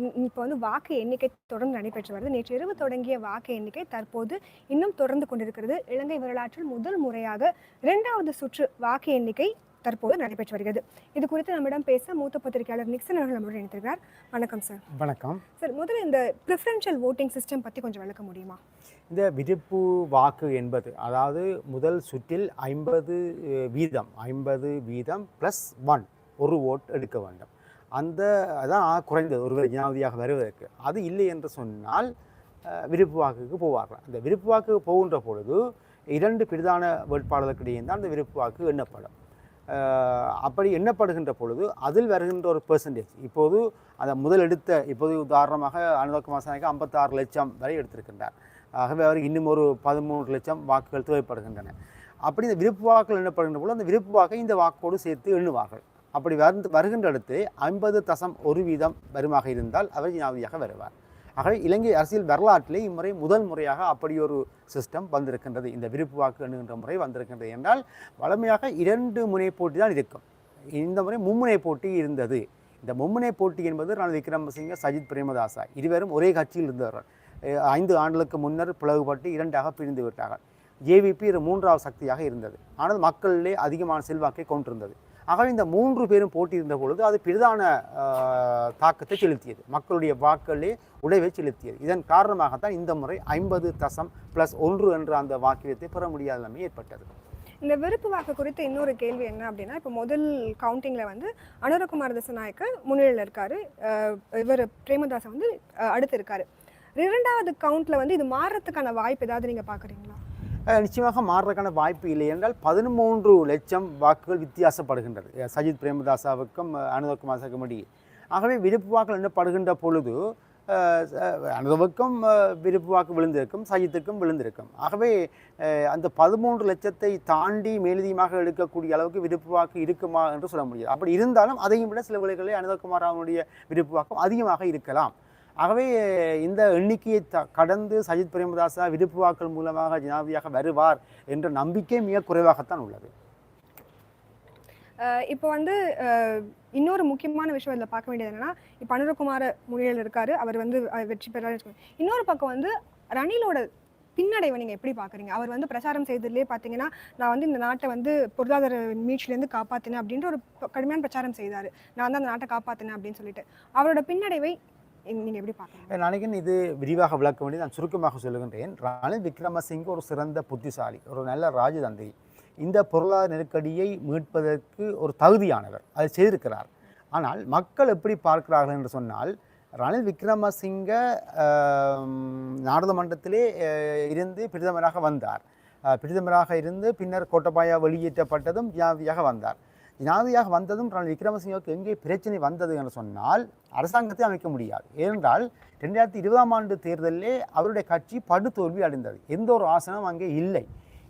இப்போ வந்து வாக்கு எண்ணிக்கை தொடர்ந்து நடைபெற்று வருது. நேற்று இரவு தொடங்கிய வாக்கு எண்ணிக்கை தற்போது இன்னும் தொடர்ந்து கொண்டிருக்கிறது. இலங்கை வரலாற்றில் முதல் முறையாக இரண்டாவது சுற்று வாக்கு எண்ணிக்கை தற்போது நடைபெற்று வருகிறது. இது குறித்து நம்மிடம் பேச மூத்த பத்திரிகையாளர் நிக்சன் அவர்கள் நம்முடன் இணைத்திருக்கிறார் வணக்கம் சார். வணக்கம். சார் முதல்ல இந்த ப்ரிஃபரன்ஷியல் ஓட்டிங் சிஸ்டம் பற்றி கொஞ்சம் விளக்க முடியுமா? இந்த விருப்பு வாக்கு என்பது அதாவது முதல் சுற்றில் ஐம்பது வீதம் ஐம்பது வீதம் ப்ளஸ் ஒன் ஒரு ஓட் எடுக்க வேண்டும். அந்த அதான் குறைந்தது. ஒருவர் ஜனாதிபதியாக வருவதற்கு. அது இல்லை என்று சொன்னால் விருப்பு வாக்குக்கு போவார்கள். அந்த விருப்பு வாக்கு போகின்ற பொழுது இரண்டு பிரதான வேட்பாளர்களுக்கிடையே தான் அந்த விருப்பு வாக்கு எண்ணப்படும். அப்படி எண்ணப்படுகின்ற பொழுது அதில் வருகின்ற ஒரு பெர்சன்டேஜ் இப்போது அந்த முதல் எடுத்த இப்போது உதாரணமாக அனுதக்க மாசானிக்கு ஐம்பத்தாறு லட்சம் வரை எடுத்திருக்கின்றார். ஆகவே அவர் இன்னும் ஒரு பதிமூன்று லட்சம் வாக்குகள் தேவைப்படுகின்றன. அப்படி இந்த விருப்பு வாக்குகள் எண்ணப்படுகின்ற பொழுது அந்த விருப்பு வாக்கை இந்த வாக்கோடு சேர்த்து எண்ணுவார்கள். அப்படி வந்து வருகின்ற அடுத்து ஐம்பது தசம் ஒரு வீதம் வருமாக இருந்தால் அவர் ஜனாதிபதியாக வருவார். ஆகவே இலங்கை அரசியல் வரலாற்றிலே இம்முறை முதல் முறையாக அப்படி ஒரு சிஸ்டம் வந்திருக்கின்றது. இந்த விருப்பு வாக்கு என்கின்ற முறை வந்திருக்கின்றது என்றால் வழமையாக இரண்டு முனை போட்டி தான் இருக்கும். இந்த முறை மும்முனை போட்டி இருந்தது. இந்த மும்முனை போட்டி என்பது ரணில் விக்ரமசிங்க சஜித் பிரேமதாசா இருவரும் ஒரே கட்சியில் இருந்தவர்கள். ஐந்து ஆண்டுகளுக்கு முன்னர் பிளவுபட்டு இரண்டாக பிரிந்து விட்டார்கள் ஜேவிபி இது மூன்றாவது சக்தியாக இருந்தது. ஆனால் மக்களிலே அதிகமான செல்வாக்கை கொண்டிருந்தது. ஆகவே இந்த மூன்று பேரும் போட்டியிருந்த பொழுது அது பெரிதான தாக்கத்தை செலுத்தியது. மக்களுடைய வாக்களே உடைவை செலுத்தியது. இதன் காரணமாகத்தான் இந்த முறை ஐம்பது தசம் ப்ளஸ் ஒன்று என்ற அந்த வாக்கியத்தை பெற முடியாத நிலைமை ஏற்பட்டது. இந்த விருப்பு வாக்கு குறித்து இன்னொரு கேள்வி என்ன அப்படின்னா இப்போ முதல் கவுண்டிங்கில் வந்து அனுரகுமார் திசநாயக்க முன்னிலையில் இருக்காரு. இவர் பிரேமதாசன் வந்து அடுத்து இருக்காரு. இரண்டாவது கவுண்ட்ல வந்து இது மாறுறதுக்கான வாய்ப்பு ஏதாவது நீங்க பாக்குறீங்களா? நிச்சயமாக மாறுறதுக்கான வாய்ப்பு இல்லை என்றால் பதிமூன்று லட்சம் வாக்குகள் வித்தியாசப்படுகின்றது. சஜித் பிரேமதாசாவுக்கும் அஹ் அனுதகுமார் இடையே ஆகவே விருப்பு வாக்குகள் எண்ணப்படுகின்ற பொழுது அஹ் அனுதவுக்கும் விருப்பு வாக்கு விழுந்திருக்கும் சஜித்துக்கும் விழுந்திருக்கும். ஆகவே அந்த பதிமூன்று லட்சத்தை தாண்டி மேலதிகமாக எடுக்கக்கூடிய அளவுக்கு விருப்பு வாக்கு இருக்குமா என்று சொல்ல முடியாது. அப்படி இருந்தாலும் அதையும் விட சில விலைகளில் அனுதகுமார் அவனுடைய விருப்பு வாக்கம் அதிகமாக இருக்கலாம். ஆகவே இந்த எண்ணிக்கையை த கடந்து சஜித் பிரேமதாசா விருப்பு வாக்கள் மூலமாக ஜனாதிபதியாக வருவார் என்ற நம்பிக்கை மிக குறைவாகத்தான் உள்ளது. இப்போ வந்து இன்னொரு முக்கியமான விஷயம் இதில் பார்க்க வேண்டியது என்னன்னா இப்போ அனுரகுமார முன்னிலையில் இருக்காரு அவர் வந்து வெற்றி பெறாரு இன்னொரு பக்கம் வந்து ரணிலோட பின்னடைவை நீங்கள் எப்படி பார்க்குறீங்க? அவர் வந்து பிரச்சாரம் செய்ததுலேயே பார்த்தீங்கன்னா நான் வந்து இந்த நாட்டை வந்து பொருளாதார மீட்சிலேருந்து காப்பாற்றினேன் அப்படின்ற ஒரு கடுமையான பிரச்சாரம் செய்தார். நான் தான் அந்த நாட்டை காப்பாற்றினேன் அப்படின்னு சொல்லிட்டு. அவரோட பின்னடைவை நீங்கள் எப்படி பார்க்குறீங்க நினைக்கிறேன் இது விரிவாக விளக்க வேண்டியது நான் சுருக்கமாக சொல்லுகின்றேன். ரணில் விக்ரமசிங்க ஒரு சிறந்த புத்திசாலி ஒரு நல்ல ராஜதந்தை. இந்த பொருளாதார நெருக்கடியை மீட்பதற்கு ஒரு தகுதியானவர். அதை செய்திருக்கிறார். ஆனால் மக்கள் எப்படி பார்க்கிறார்கள் என்று சொன்னால் ரணில் விக்ரமசிங்க நாடாளுமன்றத்திலே இருந்து பிரதமராக வந்தார். பிரதமராக இருந்து பின்னர் கோட்டபாயா வெளியேற்றப்பட்டதும் ஜனாதிபதியாக வந்தார். ஜனாதிபதியாக வந்ததும் ரணில் விக்ரமசிங்கவுக்கு எங்கே பிரச்சனை வந்தது என்று சொன்னால் அரசாங்கத்தை அமைக்க முடியாது. ஏனென்றால் ரெண்டாயிரத்தி இருபதாம் ஆண்டு தேர்தலிலே அவருடைய கட்சி படுதோல்வி அடைந்தது. எந்த ஒரு ஆசனம் அங்கே இல்லை.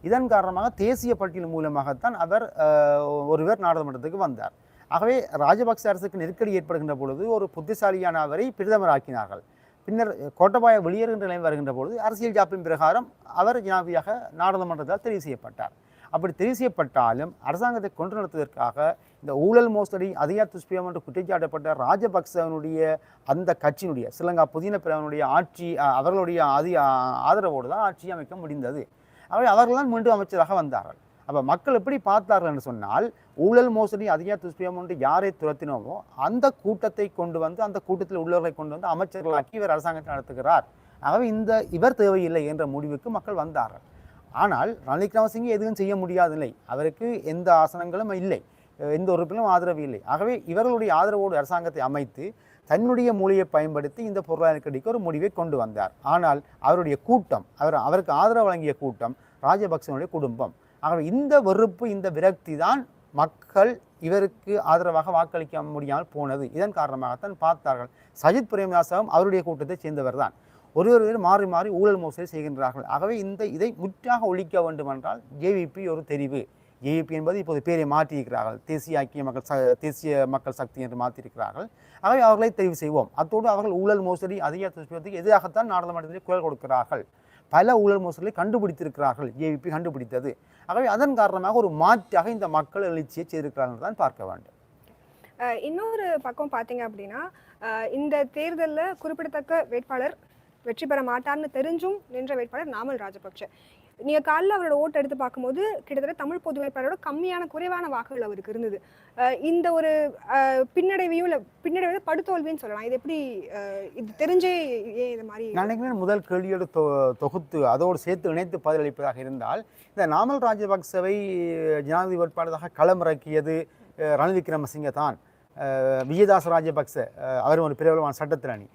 இதன் காரணமாக தேசிய பட்டியல் மூலமாகத்தான் அவர் ஒருவர் நாடாளுமன்றத்துக்கு வந்தார். ஆகவே ராஜபக்ச அரசுக்கு நெருக்கடி ஏற்படுகின்ற பொழுது ஒரு புத்திசாலியான அவரை பிரதமராக்கினார்கள் பின்னர் கோட்டபாய வெளியேறுகின்ற நிலை வருகின்ற பொழுது அரசியல் ஜாப்பின் பிரகாரம் அவர் ஜனாதிபதியாக நாடாளுமன்றத்தால் தெரிவு செய்யப்பட்டார். அப்படி தெரிவு செய்யப்பட்டாலும் அரசாங்கத்தை கொண்டு நடத்துவதற்காக இந்த ஊழல் மோசடி அதிகார துஷ்பியம் என்று குற்றச்சாட்டப்பட்ட ராஜபக்சவனுடைய அந்த கட்சியினுடைய ஸ்ரீலங்கா புதின பிரிவனுடைய ஆட்சி அவர்களுடைய அதி ஆதரவோடு தான் ஆட்சி அமைக்க முடிந்தது. அவை அவர்கள் தான் மீண்டும் அமைச்சராக வந்தார்கள். அப்போ மக்கள் எப்படி பார்த்தார்கள் என்று சொன்னால் ஊழல் மோசடி அதிகார துஷ்பியம் என்று யாரை துரத்தினோமோ அந்த கூட்டத்தை கொண்டு வந்து அந்த கூட்டத்தில் உள்ளவர்களை கொண்டு வந்து அமைச்சர்களாக்கி இவர் அரசாங்கத்தை நடத்துகிறார். ஆகவே இந்த இவர் தேவையில்லை என்ற முடிவுக்கு மக்கள் வந்தார்கள். ஆனால் ரணில் விக்ரமசிங்கே எதுவும் செய்ய முடியாதில்லை. அவருக்கு எந்த ஆசனங்களும் இல்லை. எந்த உறுப்பிலும் ஆதரவு இல்லை. ஆகவே இவர்களுடைய ஆதரவோடு அரசாங்கத்தை அமைத்து தன்னுடைய மூலியை பயன்படுத்தி இந்த பொருளாதார நெருக்கடிக்கு ஒரு முடிவை கொண்டு வந்தார். ஆனால் அவருடைய கூட்டம் அவர் அவருக்கு ஆதரவு வழங்கிய கூட்டம் ராஜபக்சனுடைய குடும்பம். ஆகவே இந்த வெறுப்பு இந்த விரக்தி தான் மக்கள் இவருக்கு ஆதரவாக வாக்களிக்க முடியாமல் போனது. இதன் காரணமாகத்தான் பார்த்தார்கள். சஜித் பிரேமதாசவும் அவருடைய கூட்டத்தை சேர்ந்தவர் தான் ஒருவர் மாறி மாறி ஊழல் மோசடி செய்கின்றார்கள். ஆகவே இந்த இதை முற்றாக ஒழிக்க வேண்டும் என்றால் ஜேவிபி ஒரு தெரிவு. ஜேவிபி என்பது இப்போது பேரை மாற்றியிருக்கிறார்கள். தேசிய ஐக்கிய மக்கள் ச தேசிய மக்கள் சக்தி என்று மாற்றியிருக்கிறார்கள். ஆகவே அவர்களை தெரிவு செய்வோம். அத்தோடு அவர்கள் ஊழல் மோசடி அதிகார துஷ்பிரத்துக்கு எதிராகத்தான் நாடாளுமன்றத்தில் குரல் கொடுக்கிறார்கள். பல ஊழல் மோசடிகளை கண்டுபிடித்திருக்கிறார்கள். ஜேவிபி கண்டுபிடித்தது. ஆகவே அதன் காரணமாக ஒரு மாற்றாக இந்த மக்கள் எழுச்சியை செய்திருக்கிறார்கள் தான் பார்க்க வேண்டும். இன்னொரு பக்கம் பார்த்தீங்க அப்படின்னா இந்த தேர்தலில் குறிப்பிடத்தக்க வேட்பாளர் வெற்றி பெற மாட்டார்னு தெரிஞ்சும் நின்ற வேட்பாளர் நாமல் ராஜபக்ஷ. நீங்கள் காலைல அவரோட ஓட்டு எடுத்து பார்க்கும்போது கிட்டத்தட்ட தமிழ் பொது வேட்பாளரோட கம்மியான குறைவான வாக்குகள் அவருக்கு இருந்தது. இந்த ஒரு பின்னடைவையும் இல்லை பின்னடைவு படுதோல்வின்னு சொல்லலாம். இது எப்படி இது தெரிஞ்சே ஏன் இது மாதிரி நினைக்கிறேன் முதல் கேள்வியோடு தொ தொகுத்து அதோடு சேர்த்து இணைத்து பதிலளிப்பதாக இருந்தால் இந்த நாமல் ராஜபக்சவை ஜனாதிபதி வேட்பாளராக களமிறக்கியது ரணில் விக்ரமசிங்க தான் விஜயதாச ராஜபக்ச அவரும் ஒரு பிரபலமான சட்டத்திரணி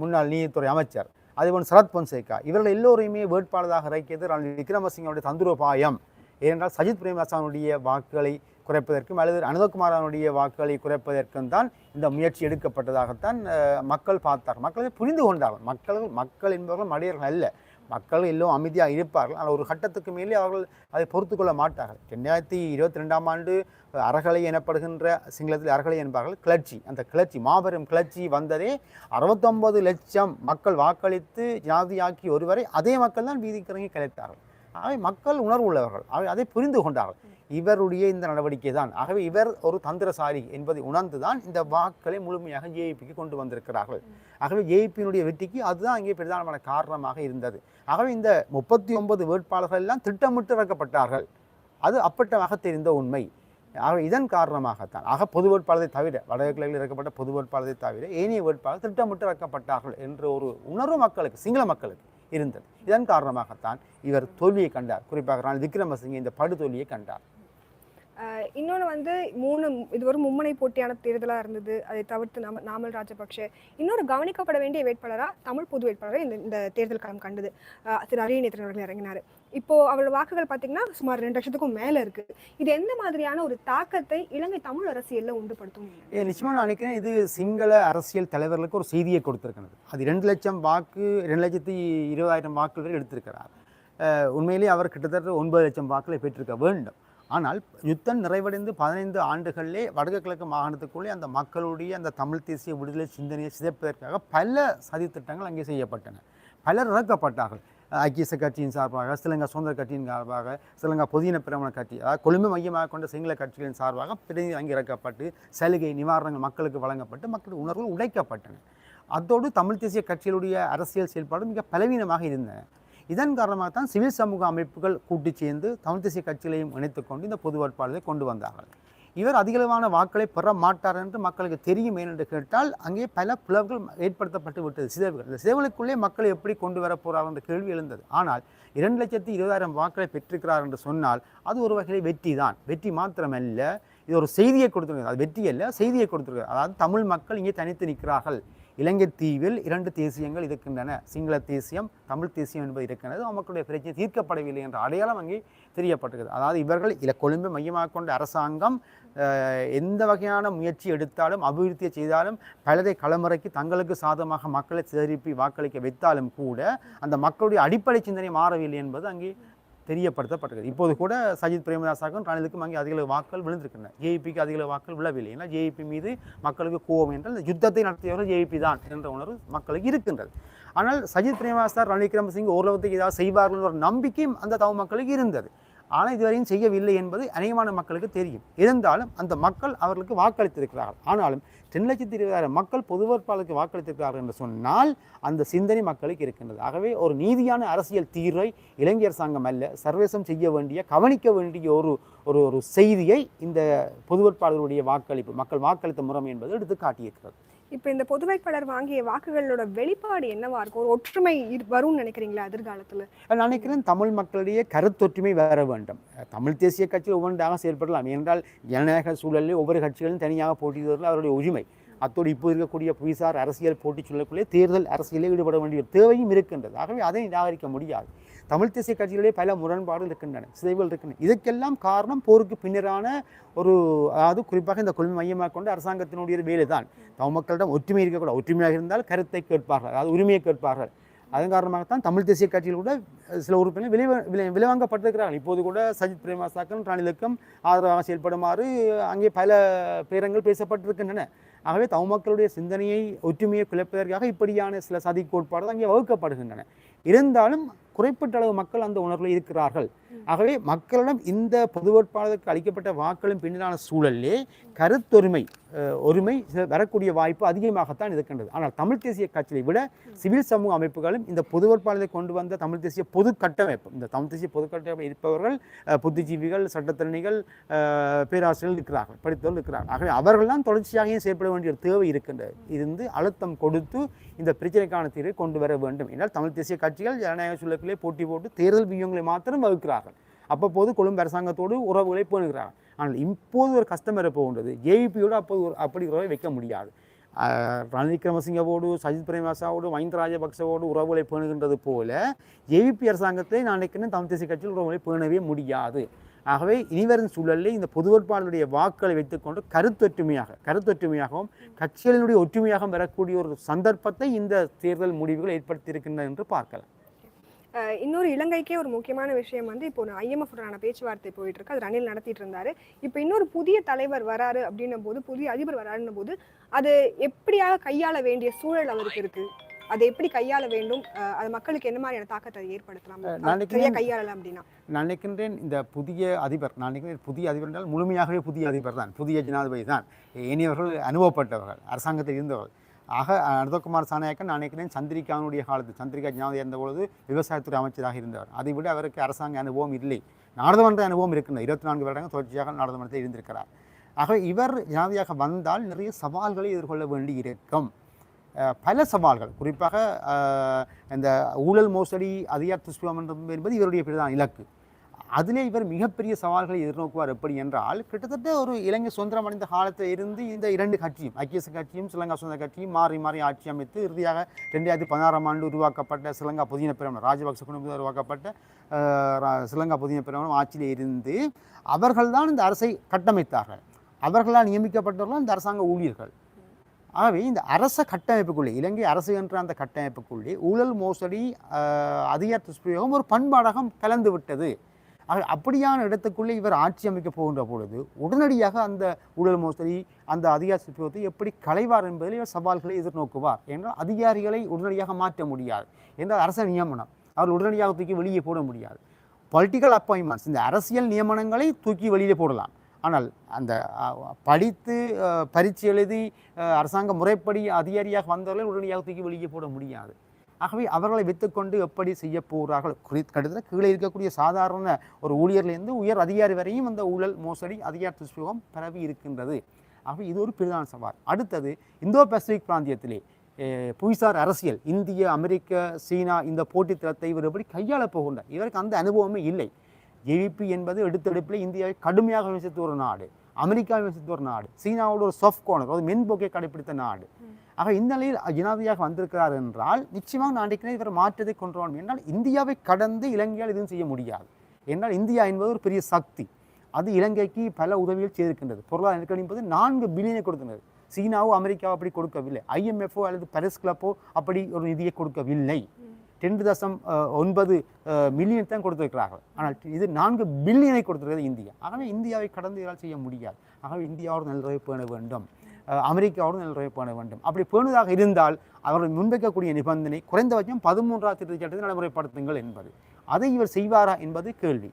முன்னாள் நீதித்துறை அமைச்சர். அதேபோல் சரத் பொன்சேகா. இவர்கள் எல்லோரையுமே வேட்பாளராக இறக்கியது ரணில் விக்ரமசிங்கனுடைய தந்திரோபாயம். ஏனென்றால் சஜித் பிரேமதாசனுடைய வாக்குகளை குறைப்பதற்கும் அல்லது அனுதகுமாரனுடைய வாக்குகளை குறைப்பதற்கும் தான் இந்த முயற்சி எடுக்கப்பட்டதாகத்தான் மக்கள் பார்த்தார் மக்கள் புரிந்து கொண்டார்கள். மக்கள் மக்கள் என்பவர்கள் மடையர்கள் அல்ல. மக்கள் எல்லோரும் அமைதியாக இருப்பார்கள். ஆனால் ஒரு கட்டத்துக்கு மேலே அவர்கள் அதை பொறுத்து கொள்ள மாட்டார்கள். ரெண்டாயிரத்தி இருபத்தி ரெண்டாம் ஆண்டு அறகலை எனப்படுகின்ற சிங்களத்தில் அறகலை என்பார்கள். கிளர்ச்சி அந்த கிளர்ச்சி மாபெரும் கிளர்ச்சி வந்ததே அறுபத்தொம்பது லட்சம் மக்கள் வாக்களித்து ஜாதியாக்கி ஒருவரை அதே மக்கள் தான் வீதிக்கிறங்கி கலைத்தார்கள் ஆகவே மக்கள் உணர்வு உள்ளவர்கள் ஆகவே அதை புரிந்து கொண்டார்கள். இவருடைய இந்த நடவடிக்கை தான் ஆகவே இவர் ஒரு தந்திரசாரி என்பதை உணர்ந்து தான் இந்த வாக்களை முழுமையாக ஜேபிக்கு கொண்டு வந்திருக்கிறார்கள். ஆகவே ஜேபியினுடைய வெற்றிக்கு அதுதான் இங்கே பிரதானமான காரணமாக இருந்தது. ஆகவே இந்த முப்பத்தி ஒன்பது வேட்பாளர்கள் எல்லாம் திட்டமிட்டு இறக்கப்பட்டார்கள். அது அப்பட்டமாக தெரிந்த உண்மை. ஆக இதன் காரணமாகத்தான். ஆக பொது வேட்பாளரை தவிர வடகிழக்கில் இறக்கப்பட்ட பொது வேட்பாளரை தவிர ஏனைய வேட்பாளர் திட்டமிட்டு இறக்கப்பட்டார்கள் என்ற ஒரு உணர்வு மக்களுக்கு சிங்கள மக்களுக்கு இருந்தது. இதன் காரணமாகத்தான் இவர் தோல்வியை கண்டார். குறிப்பாக ரணில் விக்ரமசிங்க இந்த படுதோல்வியை கண்டார். இன்னொன்று வந்து மூணு இது ஒரு மும்முனை போட்டியான தேர்தலாக இருந்தது. அதை தவிர்த்து நாம நாமல் ராஜபக்ஷ. இன்னொரு கவனிக்கப்பட வேண்டிய வேட்பாளராக தமிழ் பொது வேட்பாளரை இந்த இந்த தேர்தல் களம் கண்டது. திரு அரியநேத்திரன் அவர்கள் இறங்கினார். இப்போ அவரோட வாக்குகள் பார்த்தீங்கன்னா சுமார் ரெண்டு லட்சத்துக்கும் மேலே இருக்கு. இது எந்த மாதிரியான ஒரு தாக்கத்தை இலங்கை தமிழ் அரசியலில் உண்டுபடுத்தும்? ஏ நிச்சயமாக நான் நினைக்கிறேன் இது சிங்கள அரசியல் தலைவர்களுக்கு ஒரு செய்தியை கொடுத்துருக்கிறது. அது ரெண்டு லட்சம் வாக்கு ரெண்டு லட்சத்தி இருபதாயிரம் வாக்குகள் வரை எடுத்திருக்கிறார். உண்மையிலேயே அவர் கிட்டத்தட்ட ஒன்பது லட்சம் வாக்குகளை பெற்றிருக்க வேண்டும். ஆனால் யுத்தம் நிறைவடைந்து பதினைந்து ஆண்டுகளிலே வடக்கு கிழக்கு மாகாணத்துக்குள்ளே அந்த மக்களுடைய அந்த தமிழ் தேசிய விடுதலை சிந்தனையை சிதைப்பதற்காக பல சதித்திட்டங்கள் அங்கே செய்யப்பட்டன. பலர் இறக்கப்பட்டார்கள். ஐக்கிய கட்சியின் சார்பாக சிலங்கா சுதந்திர கட்சியின் சார்பாக சிலங்கா பொதுஜன பிரமண கட்சி அதாவது கொழும்பு மையமாக கொண்ட சிங்கள கட்சிகளின் சார்பாக பிரதிநிதி அங்கிறக்கப்பட்டு சலுகை நிவாரணங்கள் மக்களுக்கு வழங்கப்பட்டு மக்கள் உணர்வுகள் உடைக்கப்பட்டன. அதோடு தமிழ் தேசிய கட்சிகளுடைய அரசியல் செயல்பாடு மிக பலவீனமாக இருந்தன. இதன் காரணமாக தான் சிவில் சமூக அமைப்புகள் கூட்டி சேர்ந்து தமிழ் தேசிய கட்சிகளையும் இணைத்துக்கொண்டு இந்த பொது வேட்பாளரை கொண்டு வந்தார்கள். இவர் அதிகளவான வாக்களை பெற மாட்டார் என்று மக்களுக்கு தெரியும் ஏனென்று கேட்டால் அங்கே பல பிளவுகள் ஏற்படுத்தப்பட்டு விட்டது. சிதைவுகள். இந்த சிதைவுகளுக்குள்ளே மக்களை எப்படி கொண்டு வர போகிறார் என்ற கேள்வி எழுந்தது. ஆனால் இரண்டு லட்சத்தி இருபதாயிரம் வாக்களை பெற்றிருக்கிறார் என்று சொன்னால் அது ஒரு வகையில் வெற்றி தான் வெற்றி மாத்திரமல்ல இது ஒரு செய்தியை கொடுத்துருக்காரு அது வெற்றி அல்ல செய்தியை கொடுத்துருக்காரு அதாவது தமிழ் மக்கள் இங்கே தனித்து நிற்கிறார்கள். இலங்கை தீவில் இரண்டு தேசியங்கள் இருக்கின்றன. சிங்கள தேசியம் தமிழ் தேசியம் என்பது இருக்கின்றது. மக்களுடைய பிரச்சனை தீர்க்கப்படவில்லை என்ற அடையாளம் அங்கே தெரியப்பட்டிருக்கிறது. அதாவது இவர்கள் இல்லை கொழும்பை மையமாக கொண்ட அரசாங்கம் எந்த வகையான முயற்சி எடுத்தாலும் அபிவிருத்தியை செய்தாலும் பலரை கலமுறைக்கு தங்களுக்கு சாதமாக மக்களை சேரிப்பி வாக்களிக்க வைத்தாலும் கூட அந்த மக்களுடைய அடிப்படை சிந்தனை மாறவில்லை என்பது அங்கே தெரியப்படுத்தப்பட்டது இப்போது கூட சஜித் பிரேமதாசாக்கும் ரணிலுக்கும் அங்கே அதிக வாக்குகள் விழுந்திருக்கின்றன. ஜேபிக்கு அதிக வாக்குகள் விழவில்லை. ஏன்னா ஜேபி மீது மக்களுக்கு கோபம் என்றால் இந்த யுத்தத்தை நடத்தியவர்கள் ஜேபி தான் என்ற உணர்வு மக்களுக்கு இருக்கின்றது. ஆனால் சஜித் பிரேமதாசா ரணில் விக்ரமசிங் ஓரளவுக்கு ஏதாவது செய்வார்கள் ஒரு நம்பிக்கையும் அந்த தமிழ் மக்களுக்கு இருந்தது. ஆனால் இதுவரையும் செய்யவில்லை என்பது அநேகமான மக்களுக்கு தெரியும். இருந்தாலும் அந்த மக்கள் அவர்களுக்கு வாக்களித்திருக்கிறார்கள். ஆனாலும் ரெண்டு லட்சத்தி இருபதாயிரம் மக்கள் பொது வேட்பாளருக்கு வாக்களித்திருக்கிறார்கள் என்று சொன்னால் அந்த சிந்தனை மக்களுக்கு இருக்கின்றது. ஆகவே ஒரு நீதியான அரசியல் தீர்வை இலங்கை அரசாங்கம் அல்ல சர்வேசம் செய்ய வேண்டிய கவனிக்க வேண்டிய ஒரு ஒரு ஒரு செய்தியை இந்த பொது வேட்பாளர்களுடைய வாக்களிப்பு மக்கள் வாக்களித்த முறை என்பது எடுத்து காட்டியிருக்கிறது இப்போ இந்த பொது வேட்பாளர் வாங்கிய வாக்குகளோட வெளிப்பாடு என்னவா இருக்கும்? ஒரு ஒற்றுமை வரும்னு நினைக்கிறீங்களா எதிர்காலத்தில்? நான் நினைக்கிறேன் தமிழ் மக்களிடையே கருத்தொற்றுமை வர வேண்டும். தமிழ் தேசிய கட்சி ஒவ்வொன்றாக செயல்படலாம் ஏனென்றால் ஜனநாயக சூழலில் ஒவ்வொரு கட்சிகளும் தனியாக போட்டியிடுவதில் அவருடைய உரிமை. அத்தோடு இப்போ இருக்கக்கூடிய புவிசார் அரசியல் போட்டி சூழலுக்குள்ளே தேர்தல் அரசியலில் ஈடுபட வேண்டிய தேவையும் இருக்கின்றது. ஆகவே அதை நிராகரிக்க முடியாது. தமிழ் தேசிய கட்சிகளிலே பல முரண்பாடுகள் இருக்கின்றன சிதைவுகள் இருக்கின்றன. இதுக்கெல்லாம் காரணம் போருக்கு பின்னரான ஒரு அதாவது குறிப்பாக இந்த கொள்கை மையமாக கொண்டு அரசாங்கத்தினுடைய வேலை தான் தமிழ் மக்களிடம் ஒற்றுமை இருக்கக்கூடாது. ஒற்றுமையாக இருந்தால் கருத்தை கேட்பார்கள் அதாவது உரிமையை கேட்பார்கள். அதன் காரணமாகத்தான் தமிழ் தேசிய கட்சியில் கூட சில உறுப்பினர் விலை விலை விலைவாங்கப்பட்டிருக்கிறார்கள். இப்போது கூட சஜித் பிரேமசாக்கன் ராணிலுக்கும் ஆதரவாக செயல்படுமாறு அங்கே பல பேரங்கள் பேசப்பட்டிருக்கின்றன. ஆகவே தமிழ் மக்களுடைய சிந்தனையை ஒற்றுமையை குழப்பதற்காக இப்படியான சில சதி கோட்பாடுகள் அங்கே வகுக்கப்படுகின்றன. இருந்தாலும் குறிப்பிட்ட அளவு மக்கள் அந்த உணர்வில் இருக்கிறார்கள். ஆகவே மக்களிடம் இந்த பொது வேட்பாளருக்கு அளிக்கப்பட்ட வாக்களின் பின்னரான சூழலிலே கருத்தொருமை ஒருமை வரக்கூடிய வாய்ப்பு அதிகமாகத்தான் இருக்கின்றது. ஆனால் தமிழ் தேசிய கட்சியை விட சிவில் சமூக அமைப்புகளும் இந்த பொது வேட்பாளரை கொண்டு வந்த தமிழ் தேசிய பொது கட்டமைப்பு இந்த தமிழ் தேசிய பொது கட்டமைப்பு இருப்பவர்கள் புத்திஜீவிகள் சட்டத்தரணிகள் அஹ், பேராசிரியர்கள் இருக்கிறார்கள் படித்தவர்கள் இருக்கிறார்கள். ஆகவே அவர்கள்தான் தொடர்ச்சியாக செயல்பட வேண்டிய ஒரு தேவை இருக்கின்றது இருந்து அழுத்தம் கொடுத்து இந்த பிரச்சனைக்கான தீர்வை கொண்டு வர வேண்டும். என்றால் தமிழ் தேசிய கட்சிகள் ஜனநாயக சூழலுக்குள்ளே போட்டி போட்டு தேர்தல் வியூகங்களை மாத்திரம் வகுக்கிறார்கள். அப்பப்போது கொழும்பு அரசாங்கத்தோடு உறவுகளை பேணுகிறார்கள். ஆனால் இப்போது ஒரு கஸ்டமரை போகின்றது ஜேவிபியோடு அப்போது ஒரு அப்படி உறவை வைக்க முடியாது. ரணில் விக்ரமசிங்கவோடு சஜித் பிரேமதாசாவோடு மஹிந்த ராஜபக்சவோடு உறவுகளை பேணுகின்றது போல ஜேவிபி அரசாங்கத்தை நான் நினைக்கிறேன் தமிழ் தேசிய கட்சியில் உறவுகளை பேணவே முடியாது. ஆகவே இனிவரும் சூழலில் இந்த பொது வேட்பாளருடைய வாக்களை வைத்துக்கொண்டு கருத்தொற்றுமையாக கருத்தொற்றுமையாகவும் கட்சிகளினுடைய ஒற்றுமையாக வரக்கூடிய ஒரு சந்தர்ப்பத்தை இந்த தேர்தல் முடிவுகள் ஏற்படுத்தியிருக்கின்றன என்று பார்க்கலாம். இன்னொரு இலங்கைக்கே ஒரு முக்கியமான விஷயம் வந்து இப்போ ஐஎம்எஃப் உடனான பேச்சுவார்த்தை போயிட்டு இருக்கு அது ரணில் நடத்திட்டு இருந்தாரு இப்போ இன்னொரு புதிய தலைவர் வராரு அப்படின்னும் போது புதிய அதிபர் வராருன்னும் போது அது எப்படியாக கையாள வேண்டிய சூழல் அவருக்கு இருக்கு? அதை எப்படி கையாள வேண்டும்? அது மக்களுக்கு என்ன மாதிரியான தாக்கத்தை ஏற்படுத்தலாம்? நினைக்கிறேன் கையாளலாம் அப்படின்னா. நான் நினைக்கின்றேன் இந்த புதிய அதிபர் நான் நினைக்கிறேன் புதிய அதிபர் என்றால் முழுமையாகவே புதிய அதிபர் தான் புதிய ஜனாதிபதி தான். இனியவர்கள் அனுபவப்பட்டவர்கள் அரசாங்கத்தில் இருந்தவர்கள். ஆக அனுதகுமார் சாணாயக்கன் நான் நினைக்கிறேன் சந்திரிகாவுடைய காலத்து சந்திரிகா ஜனாதிபதி இருந்த பொழுது விவசாயத்துறை அமைச்சராக இருந்தவர். அதை விட அவருக்கு அரசாங்க அனுபவம் இல்லை. நாடாளுமன்ற அனுபவம் இருக்கின்றது இருபத்தி நான்கு வருடங்கள் தொடர்ச்சியாக நாடாளுமன்றத்தில் இருந்திருக்கிறார். ஆக இவர் ஜனாதிபதியாக வந்தால் நிறைய சவால்களை எதிர்கொள்ள வேண்டி இருக்கும் பல சவால்கள். குறிப்பாக இந்த ஊழல் மோசடி அதிகார துஷ்பிரமன்றம் என்பது இவருடைய பிரதான இலக்கு. அதிலே இவர் மிகப்பெரிய சவால்களை எதிர்நோக்குவார் எப்படி என்றால் கிட்டத்தட்ட ஒரு இலங்கை சுதந்திரம் அடைந்த காலத்தில் இருந்து இந்த இரண்டு கட்சியும் ஐக்கிய கட்சியும் ஸ்ரீலங்கா சுதந்திர கட்சியும் மாறி மாறி ஆட்சி அமைத்து இறுதியாக ரெண்டாயிரத்தி பதினாறாம் ஆண்டு உருவாக்கப்பட்ட ஸ்ரீலங்கா புதின பிரமணம் ராஜபக்ச குடும்பத்தில் உருவாக்கப்பட்ட ரா- ஸ்ரீலங்கா புதின பிரமணம் ஆட்சியில் இருந்து அவர்கள்தான் இந்த அரசை கட்டமைத்தார்கள். அவர்களால் நியமிக்கப்பட்டவர்கள் இந்த அரசாங்க ஊழியர்கள். ஆகவே இந்த அரச கட்டமைப்புக்குள்ளே இலங்கை அரசு என்ற அந்த கட்டமைப்புக்குள்ளே ஊழல் மோசடி அதிகார துஷ்பிரயோகம் ஒரு பண்பாடாக கலந்து விட்டது. ஆக அப்படியான இடத்துக்குள்ளே இவர் ஆட்சி அமைக்க போகின்ற பொழுது உடனடியாக அந்த ஊழல் மோசடி அந்த அதிகார துஷ்பிரயோகத்தை எப்படி களைவார் என்பதில் இவர் சவால்களை எதிர்நோக்குவார் என்றால் அதிகாரிகளை உடனடியாக மாற்ற முடியாது என்றால் அரச நியமனம். அவர் உடனடியாக தூக்கி வெளியே போட முடியாது. பொலிட்டிக்கல் அப்பாயின்மெண்ட்ஸ் இந்த அரசியல் நியமனங்களை தூக்கி வெளியே போடலாம். ஆனால் அந்த படித்து பரீட்சை எழுதி அரசாங்க முறைப்படி அதிகாரியாக வந்தவர்களை உடனடியாக தூக்கி வெளியே போட முடியாது. ஆகவே அவர்களை வைத்துக்கொண்டு எப்படி செய்ய போகிறார்கள்? குறி- கிட்டத்தட்ட கீழே இருக்கக்கூடிய சாதாரண ஒரு ஊழியர்லேருந்து உயர் அதிகாரி வரையும் அந்த ஊழல் மோசடி அதிகார துஷ்பிரயோகம் பரவி இருக்கின்றது. ஆகவே இது ஒரு பிரதான சவால். அடுத்தது இந்தோ பசிபிக் பிராந்தியத்திலே புவிசார் அரசியல் இந்திய அமெரிக்க சீனா இந்த போட்டித்தளத்தை இவர் எப்படி கையாளப் போகின்றார்? இவருக்கு அந்த அனுபவமே இல்லை. ஜேவிபி என்பது எடுத்தெடுப்பில் இந்தியாவை கடுமையாக விமர்சித்த ஒரு நாடு. அமெரிக்கா விமர்சித்த ஒரு நாடு. சீனாவோட ஒரு சாஃப்ட் கோனர் அதாவது மென்போக்கை கடைபிடித்த நாடு. ஆக இந்த நிலையில் ஜனாதிபதியாக வந்திருக்கிறார் என்றால் நிச்சயமாக நான் நினைக்கிறேன் இவர் மாற்றத்தை கொண்டு வரணும். என்றால் இந்தியாவை கடந்து இலங்கையால் எதுவும் செய்ய முடியாது. என்றால் இந்தியா என்பது ஒரு பெரிய சக்தி. அது இலங்கைக்கு பல உதவிகள் செய்திருக்கின்றது. பொருளாதார நெருக்கடி என்பது நான்கு பில்லியனை கொடுக்கின்றது சீனாவோ அமெரிக்காவோ அப்படி கொடுக்கவில்லை. ஐஎம்எஃப்ஓ அல்லது பரிஸ் கிளப்போ அப்படி ஒரு நிதியை கொடுக்கவில்லை. ரெண்டு தசம் ஒன்பது மில்லியன் தான் கொடுத்துருக்கிறார்கள். ஆனால் இது நான்கு பில்லியனை கொடுத்துருக்கிறது இந்தியா. ஆகவே இந்தியாவை கடந்து இதால் செய்ய முடியாது. ஆகவே இந்தியாவோடு நல்லுறவை பேண வேண்டும். அமெரிக்காவோடு நல்லுறவை பேண வேண்டும். அப்படி பேணுதாக இருந்தால் அவர்கள் முன்வைக்கக்கூடிய நிபந்தனை குறைந்தபட்சம் பதிமூன்றாவது திருத்தச் சட்டத்தை நடைமுறைப்படுத்துங்கள் என்பது. அதை இவர் செய்வாரா என்பது கேள்வி.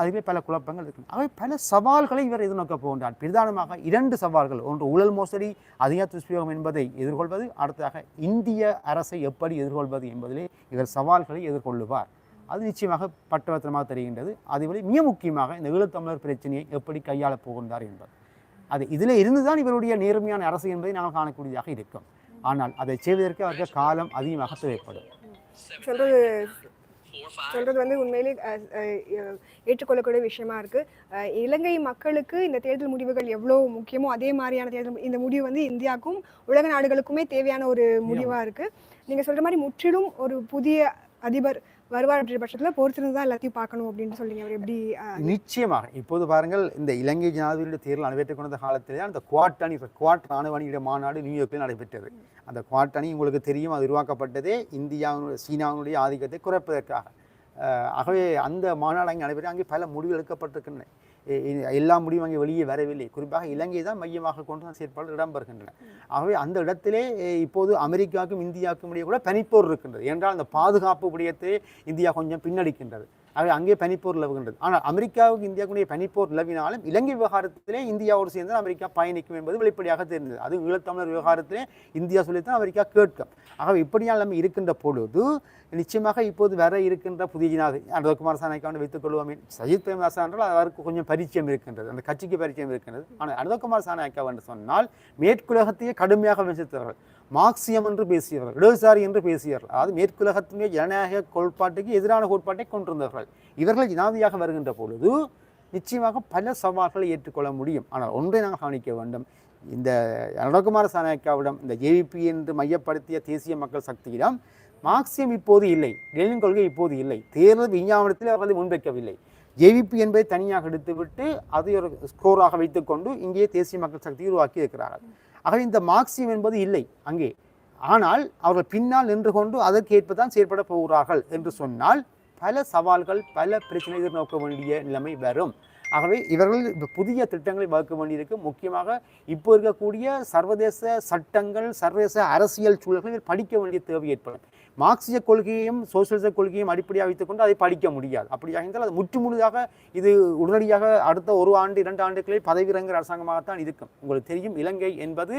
அதுவே பல குழப்பங்கள் இருக்கு. அவை பல சவால்களை இவர் எதிர்நோக்க போகின்றார். பிரதானமாக இரண்டு சவால்கள். ஒன்று ஊழல் மோசடி அதிகார துஷ்பிரயோகம் என்பதை எதிர்கொள்வது அடுத்ததாக இந்திய அரசை எப்படி எதிர்கொள்வது என்பதிலே இவர் சவால்களை எதிர்கொள்ளுவார். அது நிச்சயமாக பட்டவர்த்தனமாக தெரிகின்றது. அதுவரை மிக முக்கியமாக இந்த ஈழத்தமிழர் பிரச்சனையை எப்படி கையாளப் போகின்றார் என்பது. அது இதில் இருந்துதான் இவருடைய நேர்மையான அரசு என்பதை நாம் காணக்கூடியதாக இருக்கும். ஆனால் அதை செய்வதற்கு அவர்கள் காலம் அதிகமாக தேவைப்படும். சொல்றது சொல்றது வந்து உண்மையிலே ஏற்றுக்கொள்ளக்கூடிய விஷயமா இருக்கு. இலங்கை மக்களுக்கு இந்த தேர்தல் முடிவுகள் எவ்வளவு முக்கியமோ அதே மாதிரியான தேர்தல் இந்த முடிவு வந்து இந்தியாவுக்கும் உலக நாடுகளுக்குமே தேவையான ஒரு முடிவா இருக்கு. நீங்க சொல்ற மாதிரி முற்றிலும் ஒரு புதிய அதிபர் வருவார் அப்படின்ற பட்சத்தில் பொறுத்திருந்து தான் எல்லாத்தையும் பார்க்கணும் அப்படின்னு சொல்றீங்க. அவர் எப்படி நிச்சயமாக. இப்போது பாருங்கள் இந்த இலங்கை ஜனாதிபதியுடைய தேர்தல் நடைபெற்றுக் கொண்ட காலத்திலே அந்த குவாட் அணி குவாட் ராணுவ அணியுடைய மாநாடு நியூயார்க்கில் நடைபெற்றது. அந்த குவாட் அணி உங்களுக்கு தெரியும் அது உருவாக்கப்பட்டதே இந்தியாவினுடைய சீனாவினுடைய ஆதிக்கத்தை குறைப்பதற்காக. ஆகவே அந்த மாநாடு அங்கே நடைபெற்று அங்கே பல முடிவு எடுக்கப்பட்டிருக்கின்றன. எல்லா முடிவும் அங்கே வெளியே வரவில்லை. குறிப்பாக இலங்கை தான் மையமாக கொண்டு தான் செயற்பாடு இடம்பெறுகின்றன. ஆகவே அந்த இடத்திலே இப்போது அமெரிக்காவுக்கும் இந்தியாவுக்கும் இடையே கூட பனிப்போர் இருக்கின்றது. என்றால் அந்த பாதுகாப்பு விடயத்தை இந்தியா கொஞ்சம் பின்னடிக்கின்றது. அவை அங்கே பனிப்போர் நிலவுகின்றது. ஆனால் அமெரிக்காவுக்கு இந்தியாவுக்கு பனிப்போர் நிலவினாலும் இலங்கை விவகாரத்திலே இந்தியாவோடு சேர்ந்து அமெரிக்கா பயணிக்கும் என்பது வெளிப்படையாக தெரிந்தது. அது ஈழத்தமிழர் விவகாரத்திலே இந்தியா சொல்லித்தான் அமெரிக்கா கேட்கும். ஆகவே இப்படியால் நம்ம இருக்கின்ற பொழுது நிச்சயமாக இப்போது வர இருக்கின்ற புதிய ஜனாதி அனுதகுமார் வந்து வைத்துக் கொள்வோமே. சஜித் பிரேமதாசா என்றால் அவருக்கு கொஞ்சம் பரிச்சயம் இருக்கின்றது. அந்த கட்சிக்கு பரிச்சயம் இருக்கின்றது. ஆனால் அனுதகுமார் சாணக்கா என்று சொன்னால் மேற்குலகத்தையே கடுமையாக விமர்சித்தவர்கள். மார்க்சியம் என்று பேசியவர்கள் இடதுசாரி என்று பேசியவர்கள் அதாவது மேற்குலகத்தினுடைய ஜனநாயக கோட்பாட்டுக்கு எதிரான கோட்பாட்டை கொண்டிருந்தவர்கள். இவர்கள் ஜனாதியாக வருகின்ற பொழுது நிச்சயமாக பல சவால்களை ஏற்றுக்கொள்ள முடியும். ஆனால் ஒன்றை நாங்கள் கவனிக்க வேண்டும். இந்த அனுரகுமார சாநாயக்காவிடம் இந்த ஜேவிபி என்று மையப்படுத்திய தேசிய மக்கள் சக்தியிடம் மார்க்சியம் இப்போது இல்லை லெனின் கொள்கை இப்போது இல்லை தேர்தல் விஞ்ஞாபனத்தில் அவர்களை முன்வைக்கவில்லை. ஜேவிபி என்பதை தனியாக எடுத்துவிட்டு அதை ஒரு ஸ்கோராக வைத்துக்கொண்டு இங்கே தேசிய மக்கள் சக்தியை உருவாக்கி இருக்கிறார்கள் ஆகவே இந்த மார்க்சியம் என்பது இல்லை அங்கே. ஆனால் அவர்கள் பின்னால் நின்று கொண்டு அதற்கேற்ப தான் செயற்பட போகிறார்கள் என்று சொன்னால் பல சவால்கள் பல பிரச்சனை எதிர்நோக்க வேண்டிய நிலைமை வரும். ஆகவே இவர்கள் புதிய திட்டங்களை வகுக்க வேண்டியிருக்கு. முக்கியமாக இப்போ இருக்கக்கூடிய சர்வதேச சட்டங்கள் சர்வதேச அரசியல் சூழல்கள் இவர் படிக்க வேண்டிய தேவை ஏற்படும். மார்க்சிய கொள்கையையும் சோசியலிச கொள்கையும் அடிப்படையாக வைத்துக்கொண்டு அதை படிக்க முடியாது. அப்படியாக இருந்தால் அது முற்றுமுழுதாக இது உடனடியாக அடுத்த ஒரு ஆண்டு இரண்டு ஆண்டுகளில் பதவி இறங்குற அரசாங்கமாகத்தான் இருக்கும். உங்களுக்கு தெரியும் இலங்கை என்பது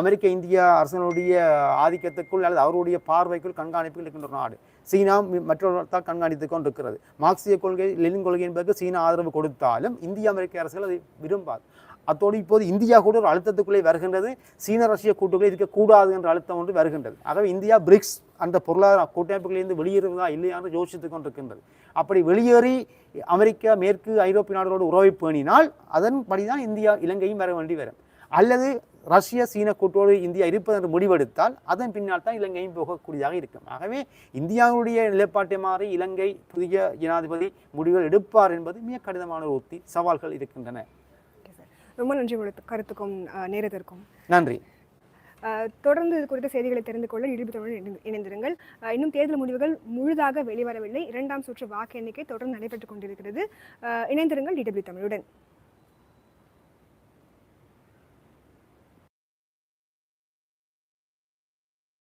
அமெரிக்க இந்தியா அரசனுடைய ஆதிக்கத்துக்குள் அல்லது அவருடைய பார்வைக்குள் கண்காணிப்பில் இருக்கின்ற ஒரு நாடு. சீனா மற்றொருத்தால் கண்காணித்துக் கொண்டிருக்கிறது. மார்க்சிய கொள்கை லெனின் கொள்கை என்பதற்கு சீனா ஆதரவு கொடுத்தாலும் இந்திய அமெரிக்க அரசுகள் அதை விரும்பாது. அத்தோடு இப்போது இந்தியா கூட ஒரு அழுத்தத்துக்குள்ளே வருகின்றது. சீன ரஷ்ய கூட்டுக்குள்ளே இருக்கக்கூடாது என்ற அழுத்தம் ஒன்று வருகின்றது. ஆகவே இந்தியா பிரிக்ஸ் அந்த பொருளாதார கூட்டமைப்புகளிலிருந்து வெளியேறுவதா இல்லையா என்று யோசித்துக் கொண்டிருக்கின்றது. அப்படி வெளியேறி அமெரிக்கா மேற்கு ஐரோப்பிய நாடுகளோடு உறவை பேணினால் அதன்படி தான் இந்தியா இலங்கையும் வர வேண்டி வரும். அல்லது ரஷ்ய சீன கூட்டோடு இந்தியா இருப்பது என்று முடிவெடுத்தால் அதன் பின்னால் தான் இலங்கையும் போகக்கூடியதாக இருக்கும். ஆகவே இந்தியாவுடைய நிலைப்பாட்டை மாறி இலங்கை புதிய ஜனாதிபதி முடிவுகள் எடுப்பார் என்பது மிக கடினமான ஒரு உத்தி சவால்கள் இருக்கின்றன. ரொம்ப நன்றி உங்களுக்கு கருத்துக்கும் நேரத்திற்கும். நன்றி. தொடர்ந்து இது குறித்த செய்திகளை தெரிந்து கொள்ள இடிபுத்தோடு இணைந்திருங்கள். இன்னும் தேர்தல் முடிவுகள் முழுதாக வெளிவரவில்லை. இரண்டாம் சுற்று வாக்கு எண்ணிக்கை தொடர்ந்து நடைபெற்றுக் கொண்டிருக்கிறது. இணைந்திருங்கள் டிடபிள்யூ தமிழுடன்.